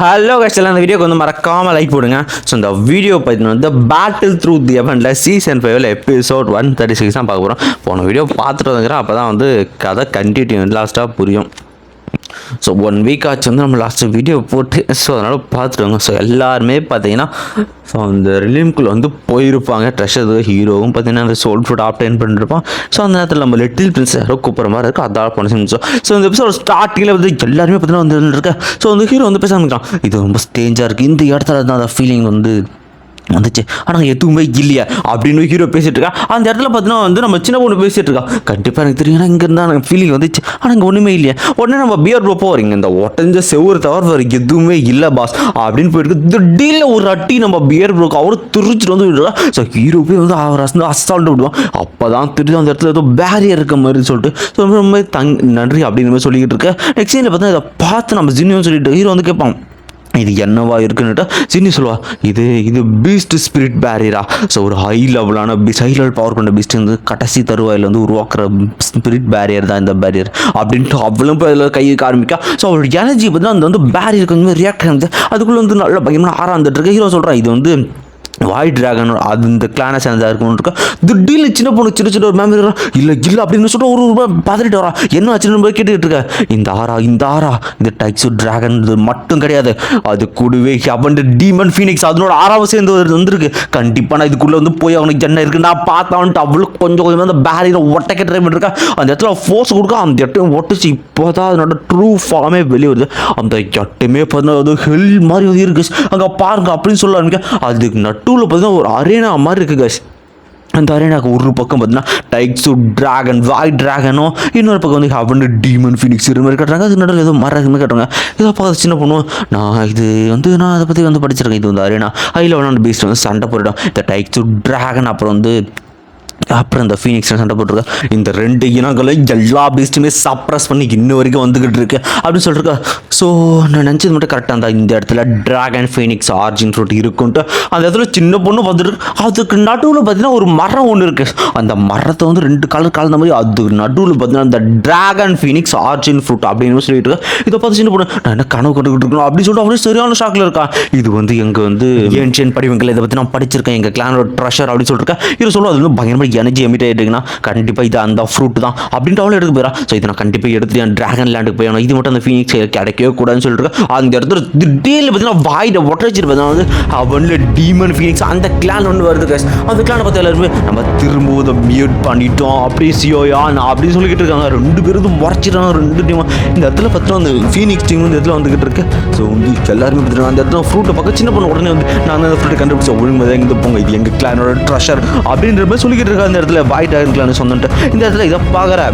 Hello கஷ்டம் அந்த வீடியோக்கு வந்து மறக்காமல் லைக் போடுங்க. ஸோ இந்த வீடியோ பார்த்தீங்கன்னா வந்து battle through the heavens season ஃபைவ்ல எபிசோட் ஒன் தேர்ட்டி சிக்ஸ் தான் பார்க்க போகிறோம் போன வீடியோ பார்த்துட்டு வந்துக்கிறேன் அப்போ தான் வந்து கதை கண்டினியூ லாஸ்ட்டாக புரியும். ஸோ ஒன் வீக் ஆச்சு வந்து நம்ம லாஸ்ட்டு வீடியோ போட்டு ஸோ அதனால் பார்த்துருவாங்க ஸோ எல்லாருமே பார்த்தீங்கன்னா ஸோ அந்த ரிலீம்குள்ளே வந்து போயிருப்பாங்க. ட்ரெஷர் ஹீரோவும் பார்த்தீங்கன்னா அந்த சோல் ஃபுட் ஆப்டைன் பண்ணிருப்பான். ஸோ அந்த நேரத்தில் நம்ம லிட்டில் பிரின்ஸ் யாரோ கூப்பிட்ற மாதிரி இருக்கும் அதான் பண்ண செஞ்சோம் ஸோ இந்த எபிசோட் ஸ்டார்டிங்கில் வந்து எல்லாருமே பார்த்தீங்கன்னா வந்து இருக்க ஸோ அந்த ஹீரோ வந்து பேச ஆரம்பிக்கிறான் இது ரொம்ப ஸ்டேஞ்சாக இருக்குது இந்த இடத்துல தான் அந்த ஃபீலிங் வந்து வந்துச்சு. ஆனால் எதுவுமே இல்லையா அப்படின்னு ஹீரோ பேசிகிட்டு இருக்கா. அந்த இடத்துல பார்த்தீங்கன்னா வந்து நம்ம சின்ன பொண்ணு பேசிகிட்டு இருக்கா. கண்டிப்பாக எனக்கு தெரியும். இங்கே இருந்தால் எனக்கு ஃபீலிங் வந்துச்சு. ஆனால் இங்கே ஒன்றுமே இல்லையா. உடனே நம்ம பியர் ப்ரோ போகிறீங்க இந்த ஒட்டஞ்ச செவ்வறு தவிர வேறு எதுவுமே இல்லை பாஸ் அப்படின்னு போயிட்டு திடீர்ல ஒரு அட்டி நம்ம பியர் ப்ரோக்கு அவரும் திருச்சிட்டு வந்து விடுறா ஸோ ஹீரோ போய் வந்து அவர் வந்து அசால்ட்டு விடுவான். அப்போ தான் திருச்சி அந்த இடத்துல ஏதோ பேரியர் இருக்க மாதிரி சொல்லிட்டு. ஸோ ரொம்ப ரொம்ப தங் நன்றி அப்படின்னு மாதிரி சொல்லிக்கிட்டு இருக்க. நெக்ஸ்ட் சீனில் பார்த்தா இதை பார்த்து நம்ம ஜின்னு சொல்லிட்டு ஹீரோ வந்து கேட்பான். இது என்னவா இருக்குன்னுட்டா சின்னி சொல்லுவா இது இது பீஸ்ட் ஸ்பிரிட் பேரியரா ஸோ ஒரு ஹை லெவலான பீஸ் ஹை லெவல் பவர் கொண்ட பீஸ்ட் வந்து கடைசி தருவாயில் வந்து உருவாக்குற ஸ்பிரிட் பேரியர் தான் இந்த பேரியர் அப்படின்ட்டு அவளும் போய் அதில் கையை ஆரம்பிக்கா. ஸோ அவளோட எனர்ஜி பார்த்தா அந்த வந்து பேரியர் கொஞ்சம் ரியாக்ட் ஆகுது அதுக்குள்ளே வந்து நல்ல பயங்கரமான ஆறாந்துட்டு இருக்கு. ஹீரோ சொல்கிறா இது வந்து வாய் ட்ராகன் அது இந்த கிளானை சேர்ந்ததாக இருக்கும்னு இருக்கா? திடீர்னு சின்ன பொண்ணு சின்ன சின்ன ஒரு மேம் இல்லை இல்லை அப்படின்னு சொல்லிட்டு ஒரு ரூபாய் பார்த்துட்டு வரா என்ன ஆச்சுன்னு போய் கேட்டுக்கிட்டு இருக்கேன் இந்த ஆரா இந்த ஆரா இந்த டைக்ஸு ட்ராகன் இது மட்டும் கிடையாது. அது கூடவே ஹெவன் டீமன் ஃபீனிக்ஸ் அதனோட ஆறாவது சேர்ந்து ஒரு வந்திருக்கு. கண்டிப்பாக நான் இதுக்குள்ளே வந்து போய் அவனுக்கு என்ன இருக்கு? நான் பார்த்தான்ட்டு அவ்வளோ கொஞ்சம் கொஞ்சமாக அந்த பேரியில் ஒட்டைக்க ட்ரை பண்ணிருக்கா அந்த இடத்துல ஃபோர்ஸ் கொடுக்க. அந்த இடத்தையும் ஒட்டுச்சு. இப்போ தான் அதனோட ட்ரூ ஃபார்மே வெளியே வருது. அந்த இடத்தையுமே பார்த்தீங்கன்னா அது ஹெல் மாதிரி வந்து இருக்கு. அங்கே பாருங்க அப்படின்னு சொல்ல ஆரம்பிக்க. அதுக்கு டூவில் பார்த்தீங்கன்னா ஒரு அரேனா மாதிரி இருக்குது guys. அந்த அரேனாக்கு ஒரு பக்கம் பார்த்தீங்கன்னா டைக்ஸு ட்ராகன் வாய் ட்ராகனோ இன்னொரு பக்கம் வந்து ஹவன் டீமன் ஃபினிக்ஸ் இது மாதிரி கட்டுறாங்க. அது நடுவில் ஏதோ மரம் மாதிரி கட்டுறாங்க. இதை பார்த்து சின்ன பொண்ணு நான் இது வந்து நான் அதை பற்றி வந்து படிச்சிருக்கேன். இது வந்து அரேனா அதில் வேணா பீஸ்ட் வந்து சண்டை போட்டுடும் இந்த டைக்ஸு ட்ராகன் அப்புறம் வந்து அப்புறம் இந்த ஃபீனிக்ஸ் சண்டை போட்டிருக்கா. இந்த ரெண்டு இனங்களை எல்லா பீஸ்ட்டுமே சப்ரஸ் பண்ணி இன்ன வரைக்கும் வந்துக்கிட்டு இருக்கு. அப்படின்னு சொல்லிருக்கா. ஸோ நான் நினச்சது மட்டும் கரெக்டாக இருந்தா இந்த இடத்துல டிராகன் ஃபீனிக்ஸ் ஆர்ஜின் ஃப்ரூட் இருக்குன்ட்டு அந்த இடத்துல சின்ன பொண்ணு வந்துருக்கு அதுக்கு நடுவில் பார்த்தீங்கன்னா ஒரு மரம் ஒன்று இருக்கு. அந்த மரத்தை வந்து ரெண்டு கலர் கலந்த மாதிரி அது நடுவில் பார்த்தீங்கன்னா அந்த டிராகன் ஃபீனிக்ஸ் ஆர்ஜின் ஃப்ரூட் அப்படின்னு சொல்லிட்டு இருக்கா. இதை பார்த்து சின்ன பொண்ணு நான் என்ன கனவு கண்டுக்கிட்டு இருக்கணும்? அப்படின்னு சொல்லிட்டு அப்படியே சரியான ஷாக்கில் இருக்கா. இது வந்து எங்கள் வந்து ஏன்ஷியன் படிவங்கள் இதை பற்றி நான் படிச்சிருக்கேன். எங்கள் கிளானோட ட்ரெஷர் அப்படின்னு சொல்லிட்டு இவர் சொல்லுவா அது வந்து பயங்கரமாக எனர்ஜி எமிட் ஆகிட்டுங்கன்னா கண்டிப்பாக இது அந்த ஃப்ரூட் தான். அப்படின்ட்டு அவளும் எடுக்க போயிடா ஸோ இதை நான் கண்டிப்பாக எடுத்து ட்ராகன் டிராகன் லேண்டுக்கு போய் இது மட்டும் அந்த ஃபீனிக்ஸ் கிடைக்கவே கூடாதுன்னு சொல்லிட்டு அந்த இடத்துல திடீர்னு பார்த்தீங்கன்னா வாயிட ஒட்டச்சிட்டு பார்த்தா வந்து அவனில் டீமன் ஃபீனிக்ஸ் அந்த கிளான் ஒன்று வருது கேஸ் அந்த கிளானை பார்த்து எல்லாருமே நம்ம திரும்பவும் இதை மியூட் பண்ணிட்டோம். அப்படி சியோயா நான் அப்படின்னு சொல்லிக்கிட்டு இருக்காங்க. ரெண்டு பேரும் முறைச்சிட்டாங்க. ரெண்டு டீம் இந்த இடத்துல பார்த்தீங்கன்னா அந்த ஃபீனிக்ஸ் டீம் இந்த இடத்துல வந்துக்கிட்டு இருக்கு. ஸோ வந்து எல்லாருமே பார்த்துட்டு அந்த இடத்துல ஃப்ரூட்டை பார்க்க சின்ன பொண்ணு உடனே வந்து நான் அந்த ஃப்ரூட்டை கண்டுபிடிச்ச ஒழுங்கு தான் இங்கே போங்க. இது எங்கள் கிளானோட ட்ரெஷர் அப்படின்ற மாதிரி சொல்லிக்கிட்டு இருக்கா அந்த இடத்துல வாய் டாகன் சொன்னிட்டு இந்த இடத்துல இதை பார்க்குற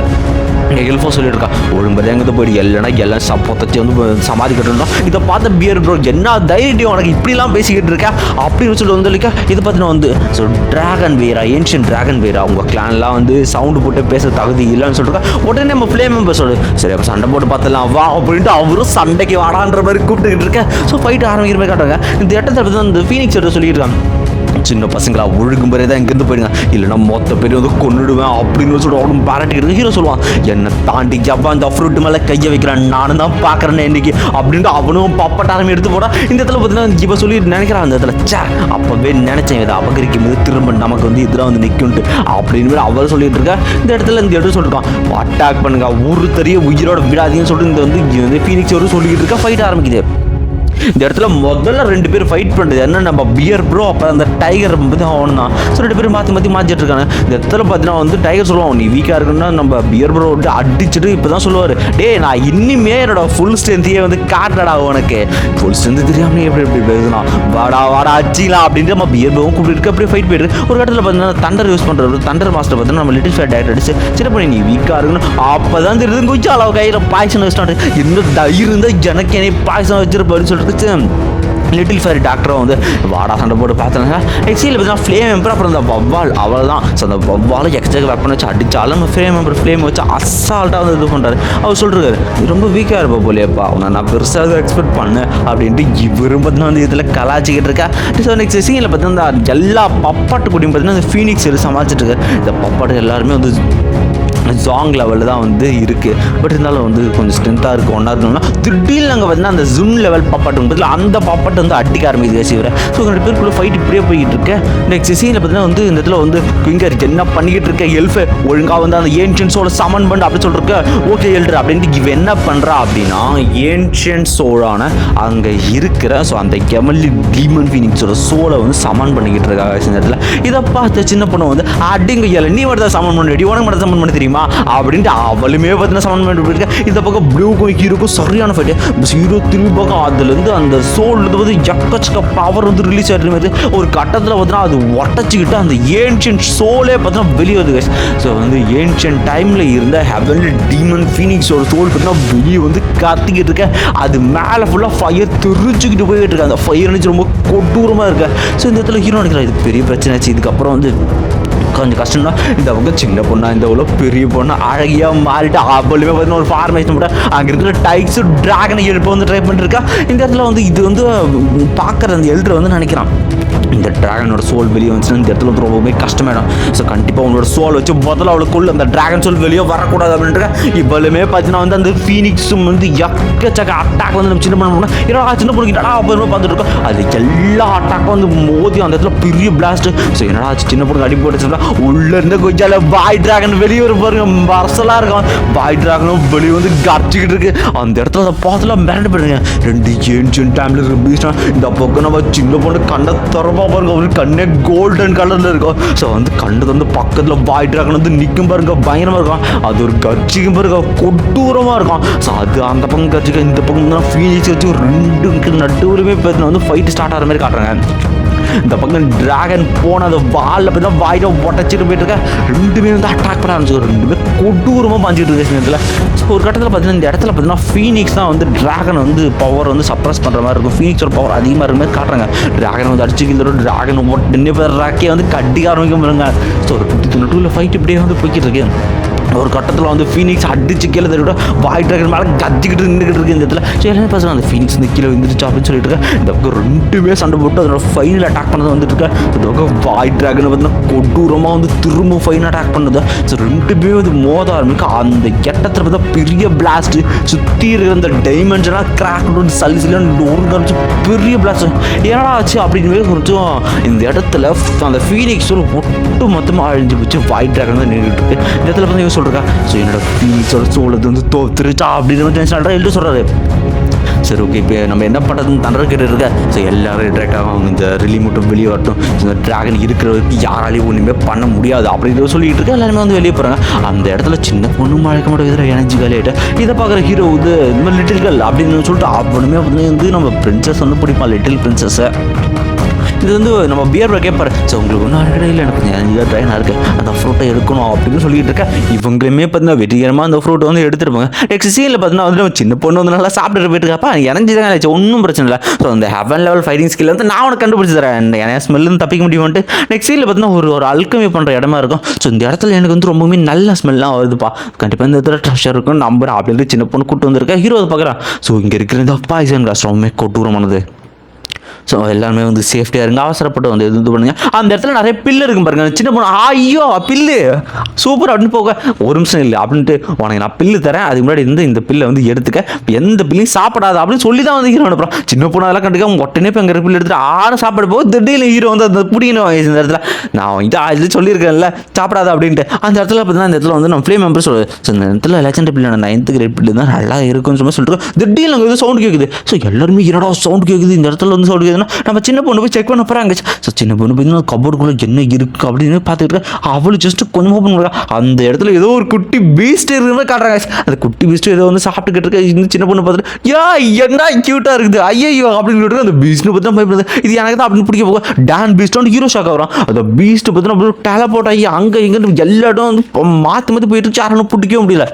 ஹெல்ஃபோ சொல்லியிருக்கா ஒழுங்கு எங்கே போயிட்டு இல்லைனா எல்லாம் சப்போத்தச்சு வந்து சமாதி கட்டணும் இதை பார்த்த பியர் ப்ரோ என்ன தைரியம் உனக்கு இப்படிலாம் பேசிக்கிட்டு இருக்கா? அப்படின்னு சொல்லிட்டு வந்து இல்லைக்கா இது பார்த்தீங்கன்னா வந்து ஸோ ட்ராகன் வீரா ஏன்ஷியன் டிராகன் வீரா உங்கள் கிளான்லாம் வந்து சவுண்டு போட்டு பேச தகுதி இல்லைன்னு சொல்லிட்டு உடனே நம்ம ஃப்ளே மெம்பர் சொல்லு சரி அப்போ சண்டை போட்டு பார்த்துலாம் வா அப்படின்ட்டு அவரும் சண்டைக்கு வாடான்ற மாதிரி கூப்பிட்டுக்கிட்டு இருக்கேன் ஸோ ஃபைட் ஆரம்பிக்கிற மாதிரி காட்டுறாங்க. இந்த இடத்துல வந்து இந்த ஃபீனிக்ஸ் எடுத்து சொல்லியிருக்காங்க. சின்ன பசங்களா ஒழுங்கும் முறை தான் இங்கேருந்து போயிடுங்க இல்லைன்னா மொத்த பேர் வந்து கொன்னுடுவேன் அப்படின்னு சொல்லிட்டு அவனும் பாராட்டிக்கிறது ஹீரோ சொல்லுவான் என்னை தாண்டி ஜப்பா அந்த ஃப்ரூட் மேலே கையை வைக்கிறான்? நானும் தான் பார்க்குறேன்னு இன்னைக்கு. அப்படின்ட்டு அவனும் பப்பட்டாரம் எடுத்து போடான் இந்த இடத்துல பார்த்தீங்கன்னா இப்போ சொல்லி நினைக்கிறான் அந்த இடத்துல சே அப்போவே நினைச்சேன் இதை அபகரிக்கும் போது திரும்ப நமக்கு வந்து எதிராக வந்து நிற்கும்ட்டு அப்படின்னு அவர் சொல்லிட்டு இருக்கா இந்த இடத்துல இந்த இடத்துல சொல்லிருக்கான் அட்டாக் பண்ணுங்க ஒரு தெரிய உயிரோட விடாதீங்கன்னு சொல்லிட்டு இந்த வந்து இது வந்து ஃபீனிக்ஸ் ஒரு சொல்லிக்கிட்டு இருக்கா ஃபைட் ஆரம்பிக்குது. இந்த இடத்துல முதல்ல ரெண்டு பேர் ஃபைட் பண்ணுறது என்ன நம்ம பியர் ப்ரோ அப்போ அந்த டைகர் பற்றி அவன் தான் ஸோ ரெண்டு பேரும் மாற்றி மாற்றி மாற்றிட்டு இருக்காங்க. இந்த இடத்துல பார்த்தீங்கன்னா வந்து டைகர் சொல்லுவான் நீ வீக்காக இருக்குன்னா நம்ம பியர் ப்ரோ வந்து அடிச்சுட்டு இப்போ தான் சொல்லுவார். டே நான் இன்னுமே என்னோட ஃபுல் ஸ்ட்ரென்த்தையே வந்து காட்டடா உனக்கு. ஃபுல் ஸ்ட்ரென்த் தெரியாமல் எப்படி எப்படி பேசுனா வாடா வாடா அச்சிலாம் அப்படின்ட்டு நம்ம பியர் ப்ரோவும் கூப்பிட்டு அப்படியே ஃபைட் போயிட்டு ஒரு இடத்துல பார்த்தீங்கன்னா தண்டர் யூஸ் பண்ணுறது தண்டர் மாஸ்டர் பார்த்தீங்கன்னா நம்ம லிட்டில் ஃபேட் டேரக்டர் அடிச்சு சரி பண்ணி நீ வீக்காக இருக்குன்னு அப்போ தான் தெரியுது கொஞ்சம் அளவு கையில் பாய்ச்சன் வச்சுட்டாரு இந்த தைரியம் இருந்தால் எனக்கு என்னை பாய்ச்சம் வச்சிருப்பாருன்னு சொல்லிட்டு லிட்டில் ஃபேரி டாக்டரும் வந்து வாடா சண்டை போட்டு பார்த்தாங்க எக்ஸியில் பார்த்தீங்கன்னா ஃப்ளேம் மெம்பர் அப்புறம் இந்த வவ்வால் அவள் தான் ஸோ அந்த வவ்வாலை எக்ஸ்ட்ரா வெப்பன் வச்சு அடித்தாலும் நம்ம ஃப்ளேம் மெம்பர் ஃப்ளேம் வச்சு அசால்ட்டாக வந்து இது பண்ணுறாரு அவர் சொல்கிறாரு ரொம்ப வீக்காக இருப்பா போலியப்பா. உன்னை நான் பெருசாக எக்ஸ்பெக்ட் பண்ணேன் அப்படின்ட்டு இவரும் பார்த்தீங்கன்னா வந்து இதில் கலாச்சிக்கிட்டு இருக்கா. ஸோ நெக்ஸ்ட் சீனில் பார்த்தீங்கன்னா எல்லா பப்பாட்டு குடியும் பார்த்தீங்கன்னா இந்த ஃபீனிக்ஸ் சமாளிச்சிட்டு இருக்காரு. இந்த பப்பாட்டு எல்லாருமே வந்து ஜாங் லெவலில் தான் வந்து இருக்குது பட் இருந்தாலும் வந்து கொஞ்சம் ஸ்ட்ரென்த்தாக இருக்குது ஒன்றா இருக்கணும்னா திடீர்னு நாங்கள் பார்த்தீங்கன்னா அந்த ஜூம் லெவல் பாப்பாட்டு பதில் அந்த பாப்பாட்டு வந்து அடிக்க ஆரம்பிக்குது சிவரை. ஸோ ரெண்டு பேருக்குள்ளே ஃபைட் இப்படியே போய்கிட்டு இருக்கேன் நெக்ஸ்ட் சீனில் பார்த்தீங்கன்னா வந்து இந்த இடத்துல வந்து குயிங்கர் என்ன பண்ணிக்கிட்டு இருக்க? எல்ஃபு ஒழுங்காக வந்து அந்த ஏன்ஷியன்ஸோட சமன் பண்ணு அப்படின்னு சொல்லிருக்க ஓகே எல்ட்ரு அப்படின்ட்டு இவன் என்ன பண்ணுறா அப்படின்னா ஏன்ஷியன் சோழான அங்கே இருக்கிற ஸோ அந்த கெமல்லி டீமன் ஃபீனிக்ஸோட சோலை வந்து சமன் பண்ணிக்கிட்டு இருக்காங்க இந்த இடத்துல இதை பார்த்து சின்ன பொண்ணு வந்து அடிங்க ஏல நீ மட்டும் சமன் பண்ணி உனக்கு மட்டும் சமன் பண்ண தெரியுமா? அப்படின்ட்டு அவளுமே பார்த்தீங்கன்னா சமன் பண்ணிட்டு போயிருக்கேன் இந்த பக்கம் ப்ளூக்கும் ஹீரோக்கும் சரியான ஃபைட்டு ஹீரோ திரும்பி பக்கம் அதுலேருந்து அந்த சோல் வந்து எக்கச்சக்க பவர் வந்து ரிலீஸ் ஆகிட்டு மாதிரி ஒரு கட்டத்தில் பார்த்தீங்கன்னா அது ஒட்டச்சிக்கிட்டு அந்த ஏன்ஷியன் சோலே பார்த்தீங்கன்னா வெளியே வருது ஸோ வந்து ஏன்ஷியன் டைமில் இருந்த ஹெவன்லி டீமன் ஃபீனிக்ஸோட சோல் பார்த்தீங்கன்னா வெளியே வந்து கத்திக்கிட்டு இருக்கேன் அது மேலே ஃபுல்லாக ஃபயர் தெரிஞ்சுக்கிட்டு போய்கிட்டு இருக்கு. அந்த ஃபயர் நினச்சி ரொம்ப கொடூரமாக இருக்கு. ஸோ இந்த இடத்துல ஹீரோ நினைக்கிறேன். இது பெரிய பிரச்சனை ஆச்சு. இதுக்கப்புறம் வந்து கொஞ்சம் கஷ்டம் தான் இந்த அவங்க சின்ன பொண்ணா இந்த உள்ள பெரிய பொண்ணு அழகியாக மாறிட்டு அவளுமே பார்த்தீங்கன்னா ஒரு ஃபார்மேஷன் போட்டால் அங்கே இருக்கிற டைக்ஸு ட்ராகனை எழுப்ப வந்து ட்ரை பண்ணிருக்கா இந்த இடத்துல வந்து இது வந்து பார்க்குற அந்த எல்டர் வந்து நினைக்கிறான். இந்த ட்ராகனோட சோல் வெளியே வந்துச்சுன்னா இந்த இடத்துல வந்து ரொம்பவே கஷ்டமாயிடும். ஸோ கண்டிப்பாக உங்களோட சோல் வச்சு முதல்ல அவளுக்குள்ள அந்த ட்ராகன் சோல் வெளியே வரக்கூடாது அப்படின்ட்டு இவ்வளவுமே பார்த்தீங்கன்னா வந்து அந்த ஃபீனிக்ஸும் வந்து எக்கச்சக்க அட்டாக் வந்து நம்ம சின்ன பண்ண முடியும் என்னடா சின்ன பொண்ணு என்னடா அப்புறமா பார்த்துட்டு இருக்கோம். அது எல்லா அட்டாக்கும் வந்து மோதி அந்த இடத்துல பெரிய பிளாஸ்ட் ஸோ என்னடா சின்ன பொண்ணு அடி போட்டுச்சுன்னா உள்ளே இருந்த கொஞ்சால பாய் டிராகன் வெளியே வரும் பாருங்க. மரசலாக இருக்கும். பாய் டிராகனும் வெளியே வந்து கரைச்சிக்கிட்டு இருக்கு. அந்த இடத்துல அதை பார்த்துலாம் மிரண்டு போயிடுங்க. ரெண்டு ஏன்ஷியன் டைம்ல இருக்க இந்த பக்கம் நம்ம சின்ன பொண்ணு கண்ணை திறப்பா பாருங்க. அவருக்கு கண்ணே கோல்டன் கலர்ல இருக்கும் ஸோ வந்து கண்டு வந்து பக்கத்தில் பாய் ட்ராகன் வந்து நிற்கும் பாருங்க. பயங்கரமாக இருக்கும். அது ஒரு கட்சிக்கும் பாருங்க. கொட்டூரமாக இருக்கும். ஸோ அது அந்த பக்கம் கட்சிக்கு இந்த பக்கம் தான் ஃபீலிக்ஸ் வச்சு ரெண்டு நடுவுலையுமே பார்த்தீங்கன்னா வந்து ஃபைட் ஸ்டார்ட் ஆகிற மாதிரி காட்டுறாங்க. இந்த பக்கம் டிராகன் போன அந்த வாலில் போய் தான் வாயில உடச்சிட்டு போயிட்டு இருக்கேன் ரெண்டுமே வந்து அட்டாக் பண்ண ஆரம்பிச்சு ரெண்டுமே கொடூரமாக பாஞ்சிட்டு இருக்க இந்த இடத்துல ஸோ ஒரு கட்டத்தில் பார்த்தீங்கன்னா இந்த இடத்துல பார்த்தீங்கன்னா ஃபீனிக்ஸ் தான் வந்து டிராகன் வந்து பவர் வந்து சப்ரஸ் பண்ணுற மாதிரி இருக்கும். ஃபீனிக்ஸோட பவர் அதிகமாக இருக்கிற மாதிரி காட்டுறாங்க. டிராகன் வந்து அடிச்சு இந்த டிராகன் ஒட்டு பேர் ராக்கே வந்து கட்டிக்க ஆரம்பிக்க முடியுங்க ஸோ ஒரு குட்டி ஃபைட் இப்படியே வந்து போய்கிட்டு இருக்கு. ஒரு கட்டத்தில் வந்து ஃபீனிக்ஸ் அடிச்சு கீழே தள்ளி விட வாய் ட்ராகன் மேலே கத்திக்கிட்டு நின்றுக்கிட்டு இருக்கு இந்த இடத்துல. சரி என்ன பேசுகிறாங்க அந்த ஃபீனிக்ஸ் வந்து கீழே விழுந்துருச்சு அப்படின்னு சொல்லிட்டு இருக்கேன் இந்த பக்கம் ரெண்டுமே சண்டை போட்டு அதோட ஃபைனல் அட்டாக் பண்ணது வந்துட்டு இருக்கேன் இந்த பக்கம் வாய் ட்ராகனை பார்த்தீங்கன்னா கொடூரமாக வந்து திரும்ப ஃபைன் அட்டாக் பண்ணுது. ஸோ ரெண்டுமே வந்து மோத ஆரம்பிக்கும் அந்த கெட்டத்தில் பார்த்தா பெரிய பிளாஸ்ட் சுற்றி இருக்கிற அந்த டைமென்ஷனாக கிராக் வந்து சல்லி சல்லி ஒரு காமிச்சு பெரிய பிளாஸ்ட் ஏன்னா ஆச்சு அப்படின்னு கொஞ்சம் இந்த இடத்துல அந்த ஃபீனிக்ஸ் ஒட்டு மொத்தமாக அழிஞ்சு போச்சு. வாய் ட்ராகன் தான் நின்றுட்டு இருக்கு. இந்த இடத்துல பார்த்தீங்கன்னா இவன் ஸோ என்னோட ஃபீஸோட சோளது வந்து தோத்துருச்சா அப்படின்னு வந்து சொல்கிறா எழுதி சொல்கிறாரு சரி ஓகே இப்போ நம்ம என்ன பண்ணுறதுன்னு தண்டர் கேட்டு இருக்க. ஸோ எல்லாரும் டேரக்டாக அவங்க இந்த ரிலி மட்டும் வெளியே வரட்டும். இந்த ட்ராகன் இருக்கிற வரைக்கும் யாராலையும் ஒன்றுமே பண்ண முடியாது அப்படின்னு சொல்லிட்டு இருக்க. எல்லாருமே வந்து வெளியே போகிறாங்க அந்த இடத்துல சின்ன பொண்ணு மழைக்க மாட்டேங்குது எனர்ஜி காலியாகிட்டு இதை பார்க்குற ஹீரோ இது இந்த மாதிரி லிட்டில் கேர்ள் அப்படின்னு சொல்லிட்டு அவனுமே வந்து நம்ம பிரின்சஸ் வந்து பிடிப்பான் லிட்டில் பிரின்சஸை இது வந்து நம்ம பியர் கேட்பாரு ஸோ உங்களுக்கு ஒன்றும் அடிக்கடி இல்லை. எனக்கு கொஞ்சம் அஞ்சு ட்ரைனாக இருக்குது அந்த ஃப்ரூட்டை எடுக்கணும் அப்படின்னு சொல்லிட்டு இருக்கேன். இவங்களுமே பார்த்தீங்கன்னா வெற்றிகரமாக அந்த ஃப்ரூட்டை வந்து எடுத்துருப்பாங்க நெக்ஸ்ட் சீனில் பார்த்தீங்கன்னா வந்து சின்ன பொண்ணு வந்து நல்லா சாப்பிட்டு போயிட்டு இருக்கப்பா இறஞ்சி தான் ஆச்சு ஒன்றும் பிரச்சனை இல்லை. ஸோ அந்த ஹெவன் லெவல் ஃபைட்டிங் ஸ்கில் வந்து நான் உனக்கு கண்டுபிடிச்சி தரேன். என் ஸ்மெல்லும் தப்பிக்க முடியும்ட்டு நெக்ஸ்ட் சீனில் பார்த்தீங்கன்னா ஒரு ஒரு அல்கமி பண்ணுற இடமா இருக்கும். ஸோ இந்த இடத்துல எனக்கு வந்து ரொம்பவுமே நல்ல ஸ்மெல்லாம் வருதுப்பா. கண்டிப்பாக இந்த இடத்துல ட்ரெஷர் இருக்கும் நம்புறேன். அப்படின்னு சின்ன பொண்ணு கூட்டு வந்திருக்கேன் ஹீரோ பார்க்குறான் ஸோ இங்கே இருக்கிற இந்த பாய்சன் கிளாஸ் ரொம்பவே கொட்டூரமானது ஸோ எல்லாருமே வந்து சேஃப்டியாக இருங்க. அவசரப்பட்டு வந்து இது பண்ணுங்க. அந்த இடத்துல நிறைய பில்லு இருக்கும் பாருங்க. சின்ன பொண்ணு ஐயோ பில்லு சூப்பர் அப்படின்னு போக ஒரு நிமிஷம் இல்லை. அப்படின்ட்டு உனக்கு நான் பில்லு தரேன். அதுக்கு முன்னாடி இருந்து இந்த பில்லை வந்து எடுத்துக்க. எந்த பில்லையும் சாப்பிடாது. அப்படின்னு சொல்லி தான் வந்து ஹீரோ அனுப்புறோம் சின்ன பொண்ணு அதெல்லாம் கண்டுக்க உடனே இப்போ எங்கள் பில்லு எடுத்துட்டு ஆறு சாப்பிட போக திடீர்னு ஹீரோ வந்து அந்த பிடிக்கணும் இந்த இடத்துல நான் இது இது சொல்லியிருக்கேன்ல சாப்பிடாத. அப்படின்ட்டு. அந்த இடத்துல பார்த்தீங்கன்னா அந்த இடத்துல வந்து நம்ம ஃபிலிம் மெம்பர் சொல்லுது ஸோ இந்த இடத்துல legend pill ninth great pill தான் நல்லா இருக்கும்னு சொல்லி சொல்லிட்டு திடீர்னு அங்கே சவுண்ட் கேட்குது ஸோ எல்லாருமே என்னடா சவுண்ட் கேட்குது இந்த இடத்துல வந்து சவுண்ட் தெரியுதுன்னா நம்ம சின்ன பொண்ணு போய் செக் பண்ண போகிறாங்க ஸோ சின்ன பொண்ணு போய் கபோர்டுக்குள்ளே என்ன இருக்குது அப்படின்னு பார்த்துக்கிட்டு அவ்வளோ அவளு ஜஸ்ட் கொஞ்சம் ஓப்பன் பண்ணுறா அந்த இடத்துல ஏதோ ஒரு குட்டி பீஸ்ட் இருக்குன்னு காட்டுறாங்க. அந்த குட்டி பீஸ்ட் ஏதோ வந்து சாப்பிட்டுக்கிட்டு இருக்க. இந்த சின்ன பொண்ணு பார்த்துட்டு யா என்ன க்யூட்டாக இருக்குது. ஐயோ அப்படின்னு சொல்லிட்டு அந்த பீஸ்ட்னு பற்றி தான் பயப்படுது இது எனக்கு தான் அப்படின்னு பிடிக்க போக டான் பீஸ்ட் ஹீரோ ஷாக் ஆகிறான். அந்த பீஸ்ட் பற்றி டேலப்போர்ட் ஆகி அங்கே இங்கே எல்லா இடம் வந்து மாற்றி மாற்றி போயிட்டு யாரும் பிடிக்கவே முடியல.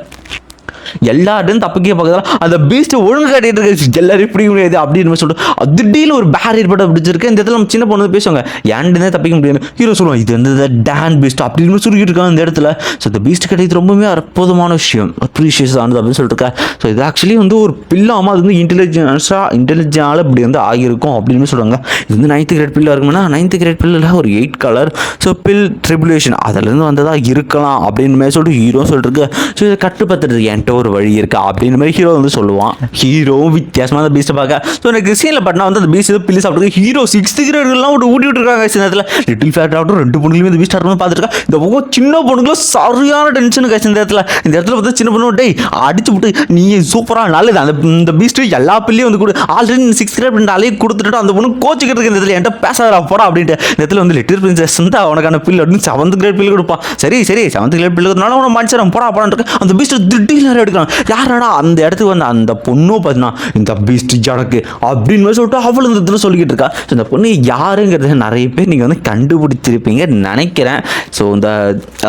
எல்லாரும் தப்பிக்க பக்கத்தில் அந்த பீஸ்ட்டை ஒழுங்கு கட்டிட்டு இருக்கு. எல்லாரும் பிடிக்க முடியாது அப்படின்னு சொல்லிட்டு அது திடீர்னு ஒரு பேரியர் படம் பிடிச்சிருக்கு. இந்த இடத்துல நம்ம சின்ன பொண்ணு பேசுவாங்க ஏன்டுனே தப்பிக்க முடியாது ஹீரோ சொல்லுவாங்க இது வந்து டேன் பீஸ்ட் அப்படின்னு சொல்லிட்டு இருக்காங்க இந்த இடத்துல. ஸோ இந்த பீஸ்ட் கிடையாது ரொம்பவே அற்புதமான விஷயம். அப்ரிஷியஸ் ஆனது அப்படின்னு சொல்லிட்டு ஸோ இது ஆக்சுவலி வந்து ஒரு பில்லாமல் அது வந்து இன்டெலிஜென்ஸாக இன்டெலிஜென்ஸால் இப்படி வந்து ஆகியிருக்கும் அப்படின்னு சொல்லுவாங்க இது வந்து நைன்த்து கிரேட் பில்லாக இருக்கும்னா நைன்த் கிரேட் பில்லில் ஒரு eight colour so pill tribulation அதுலேருந்து வந்ததாக இருக்கலாம் அப்படின்னு மாதிரி சொல்லிட்டு ஹீரோ சொல்லிட்டு ஸோ இதை கட்டுப்படுத்துறது என்கிட்ட ஒரு வழி இருக்கா அப்படின்னு மாதிரி ஹீரோ வந்து சொல்லுவான். ஹீரோ வித்தியாசமாக அந்த பீஸ்ட்டை பார்க்க. ஸோ எனக்கு சீனில் பட்டினா வந்து அந்த பீஸ் பில்லி சாப்பிட்டு ஹீரோ சிக்ஸ்த் கிரேட்லாம் விட்டு ஊட்டி விட்டுருக்காங்க சில நேரத்தில் லிட்டில் ஃபேட் ஆகட்டும் ரெண்டு பொண்ணுங்களுமே இந்த பீஸ்ட் ஆகட்டும் பார்த்துருக்கா. இந்த பக்கம் சின்ன பொண்ணுங்களும் சரியான டென்ஷன் காய்ச்சி இந்த இடத்துல. இந்த இடத்துல பார்த்தா சின்ன பொண்ணு டேய் அடிச்சு விட்டு. நீ சூப்பராக நல்லது. அந்த இந்த பீஸ்ட்டு எல்லா பிள்ளையும் வந்து கொடு. ஆல்ரெடி சிக்ஸ் கிரேட் ரெண்டு அலையை கொடுத்துட்டு அந்த பொண்ணு கோச்சிக்கிறதுக்கு இந்த இடத்துல என்கிட்ட பேசாதான் போடா அப்படின்ட்டு. இந்த இடத்துல வந்து லிட்டில் பிரின்சஸ் வந்து அவனுக்கான பில் அப்படின்னு செவன்த் கிரேட் பில் கொடுப்பான். சரி சரி செவன்த் கிரேட் பில் கொடுத்தனால அவனை மனுஷன் போடா போடான்னு அந்த பீஸ்ட்டு திடீர்னு எடுக்கிறான். யாரடா அந்த இடத்துக்கு வந்து அந்த பொண்ணும் பார்த்தீங்கன்னா இந்த பீஸ்ட் ஜடக்கு அப்படின்னு சொல்லிட்டு அவ்வளோ இந்த இடத்துல சொல்லிக்கிட்டு இருக்கா. ஸோ இந்த பொண்ணு யாருங்கிறத நிறைய பேர் நீங்கள் வந்து கண்டுபிடிச்சிருப்பீங்க நினைக்கிறேன். ஸோ இந்த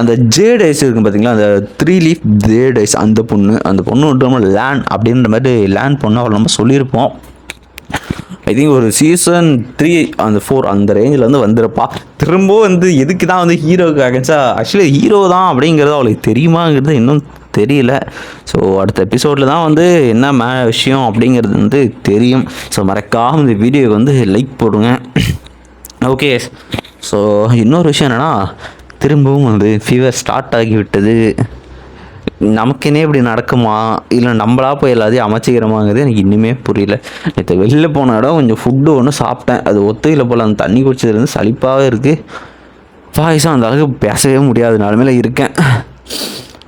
அந்த ஜே ஐஸ் இருக்கும் பார்த்தீங்களா அந்த த்ரீ லீஃப் ஜே டேஸ் அந்த பொண்ணு அந்த பொண்ணு வந்து லேண்ட் அப்படின்ற மாதிரி லேண்ட் பொண்ணு அவ்வளோ நம்ம சொல்லியிருப்போம். ஐ திங்க் ஒரு சீசன் த்ரீ அந்த ஃபோர் அந்த ரேஞ்சில் வந்து வந்திருப்பா. திரும்பவும் வந்து எதுக்கு தான் வந்து ஹீரோவுக்கு அகன்ஸ்டா ஆக்சுவலி ஹீரோ தான் அப்படிங்கிறது அவளுக்கு தெரியுமாங்கிறது இன்னும் தெரியல. ஸோ அடுத்த எபிசோடில் தான் வந்து என்ன மே விஷயம் அப்படிங்கிறது வந்து தெரியும். ஸோ மறக்காமல் இந்த வீடியோக்கு வந்து லைக் போடுங்க. ஓகே ஸோ இன்னொரு விஷயம் என்னென்னா திரும்பவும் வந்து ஃபீவர் ஸ்டார்ட் ஆகிவிட்டது நமக்குன்னே இப்படி நடக்குமா? இல்லை நம்மளா போய் எல்லாத்தையும் அமைச்சிக்கிறோமாங்கிறது எனக்கு இன்னுமே புரியல. நேற்று வெளில போன இடம் கொஞ்சம் ஃபுட்டு ஒன்று சாப்பிட்டேன். அது ஒத்துக்கல போல் அந்த தண்ணி குடிச்சதுலேருந்து சளிப்பாகவே இருக்குது பாயசம் அந்த அளவுக்கு பேசவே முடியாத நிலமையில இருக்கேன்.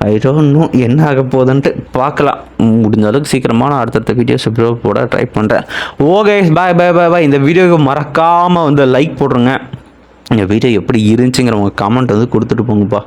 ஐ டோன்ட் நோ என்ன ஆக போகுதுன்ட்டு பார்க்கலாம். முடிஞ்ச அளவுக்கு சீக்கிரமாக நான் அடுத்தடுத்த வீடியோஸ் ப்ரோ போட ட்ரை பண்ணுறேன் okay bye bye bye bye இந்த வீடியோவுக்கு மறக்காமல் வந்து லைக் போடுறேங்க இந்த வீடியோ எப்படி இருந்துச்சுங்கிற உங்கள் கமெண்ட் வந்து கொடுத்துட்டு போங்கப்பா.